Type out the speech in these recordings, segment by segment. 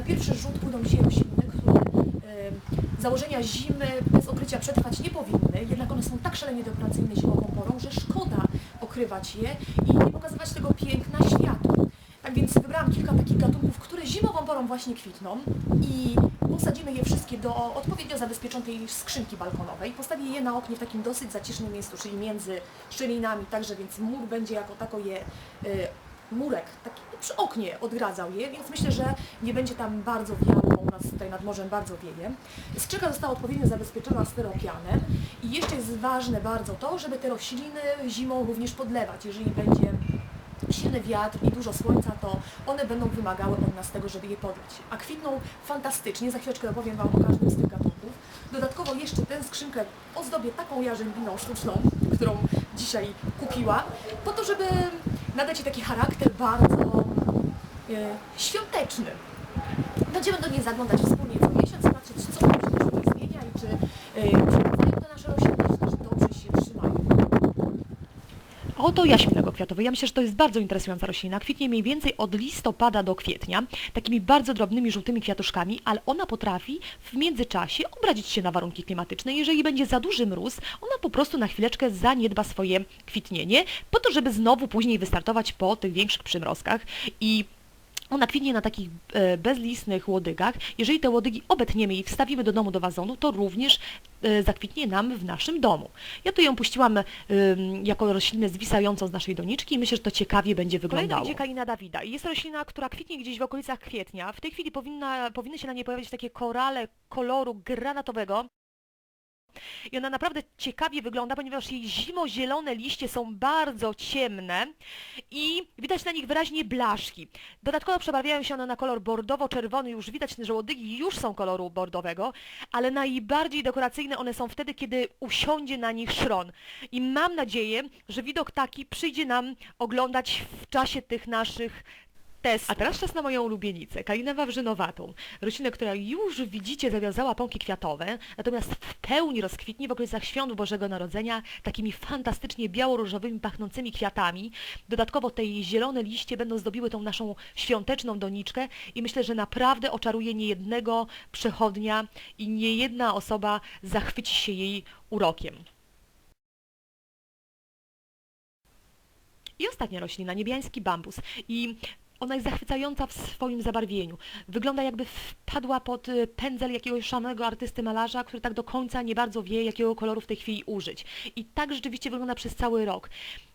na pierwszy rzut pójdą dzisiaj rośliny, które założenia zimy bez okrycia przetrwać nie powinny, jednak one są tak szalenie dekoracyjne zimową porą, że szkoda okrywać je i nie pokazywać tego piękna światu. Tak więc wybrałam kilka takich gatunków, które zimową porą właśnie kwitną i posadzimy je wszystkie do odpowiednio zabezpieczonej skrzynki balkonowej. Postawię je na oknie w takim dosyć zacisznym miejscu, czyli między szczelinami, także więc mur będzie jako tako je, y, murek taki przy oknie odgradzał je, więc myślę, że nie będzie tam bardzo wiało, u nas tutaj nad morzem bardzo wieje. Skrzynka została odpowiednio zabezpieczona styropianem i jeszcze jest ważne bardzo to, żeby te rośliny zimą również podlewać, jeżeli będzie silny wiatr i dużo słońca, to one będą wymagały od nas tego, żeby je podlać. A kwitną fantastycznie, za chwileczkę opowiem Wam o każdym z tych gatunków. Dodatkowo jeszcze tę skrzynkę ozdobię taką jarzębiną sztuczną, którą dzisiaj kupiłam, po to, żeby nadać taki charakter bardzo e, świąteczny. Będziemy do niej zaglądać wspólnie co miesiąc, patrzeć co tam się tutaj zmienia i czy e, przepływają te nasze rośliny, czy też dobrze się trzymają. A Oto jaśmin kwiatowy. Ja myślę, że to jest bardzo interesująca roślina. Kwitnie mniej więcej od listopada do kwietnia, takimi bardzo drobnymi, żółtymi kwiatuszkami, ale ona potrafi w międzyczasie obrazić się na warunki klimatyczne. Jeżeli będzie za duży mróz, ona po prostu na chwileczkę zaniedba swoje kwitnienie, po to, żeby znowu później wystartować po tych większych przymrozkach i ona kwitnie na takich e, bezlistnych łodygach. Jeżeli te łodygi obetniemy i wstawimy do domu do wazonu, to również zakwitnie nam w naszym domu. Ja tu ją puściłam ym, jako roślinę zwisającą z naszej doniczki i myślę, że to ciekawie będzie wyglądało. Idzie Kalina Dawida jest roślina, która kwitnie gdzieś w okolicach kwietnia. W tej chwili powinna, powinny się na niej pojawić takie korale koloru granatowego. I ona naprawdę ciekawie wygląda, ponieważ jej zimozielone liście są bardzo ciemne i widać na nich wyraźnie blaszki. Dodatkowo przebarwiają się one na kolor bordowo-czerwony, już widać, że łodygi już są koloru bordowego, ale najbardziej dekoracyjne one są wtedy, kiedy usiądzie na nich szron. I mam nadzieję, że widok taki przyjdzie nam oglądać w czasie tych naszych A teraz czas na moją ulubienicę, kalinę wawrzynowatą. Roślinę, która już widzicie zawiązała pąki kwiatowe, natomiast w pełni rozkwitnie w okolicach świąt Bożego Narodzenia takimi fantastycznie biało-różowymi pachnącymi kwiatami. Dodatkowo te zielone liście będą zdobiły tą naszą świąteczną doniczkę i myślę, że naprawdę oczaruje niejednego przechodnia i niejedna osoba zachwyci się jej urokiem. I ostatnia roślina, niebiański bambus. I ona jest zachwycająca w swoim zabarwieniu. Wygląda jakby wpadła pod y, pędzel jakiegoś szanego artysty malarza, który tak do końca nie bardzo wie, jakiego koloru w tej chwili użyć. I tak rzeczywiście wygląda przez cały rok.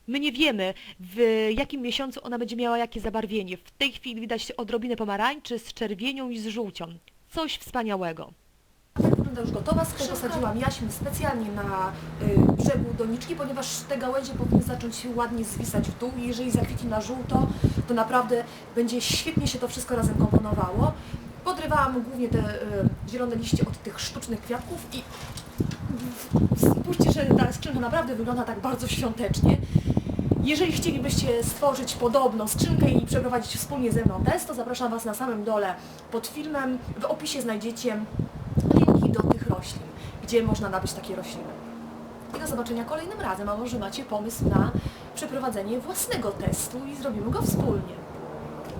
My nie wiemy, w jakim miesiącu ona będzie miała jakie zabarwienie. W tej chwili widać odrobinę pomarańczy z czerwienią i z żółcią. Coś wspaniałego. Wygląda już gotowa skrzynka. Posadziłam jaśmin specjalnie na y, brzegu doniczki, ponieważ te gałęzie powinny zacząć się ładnie zwisać w dół i jeżeli zakwitnie na żółto, to naprawdę będzie świetnie się to wszystko razem komponowało. Podrywałam głównie te y, zielone liście od tych sztucznych kwiatków i spójrzcie, że ta skrzynka naprawdę wygląda tak bardzo świątecznie. Jeżeli chcielibyście stworzyć podobną skrzynkę i przeprowadzić wspólnie ze mną test, to zapraszam Was na samym dole pod filmem. W opisie znajdziecie roślin, gdzie można nabyć takie rośliny. I do zobaczenia kolejnym razem, a może macie pomysł na przeprowadzenie własnego testu i zrobimy go wspólnie.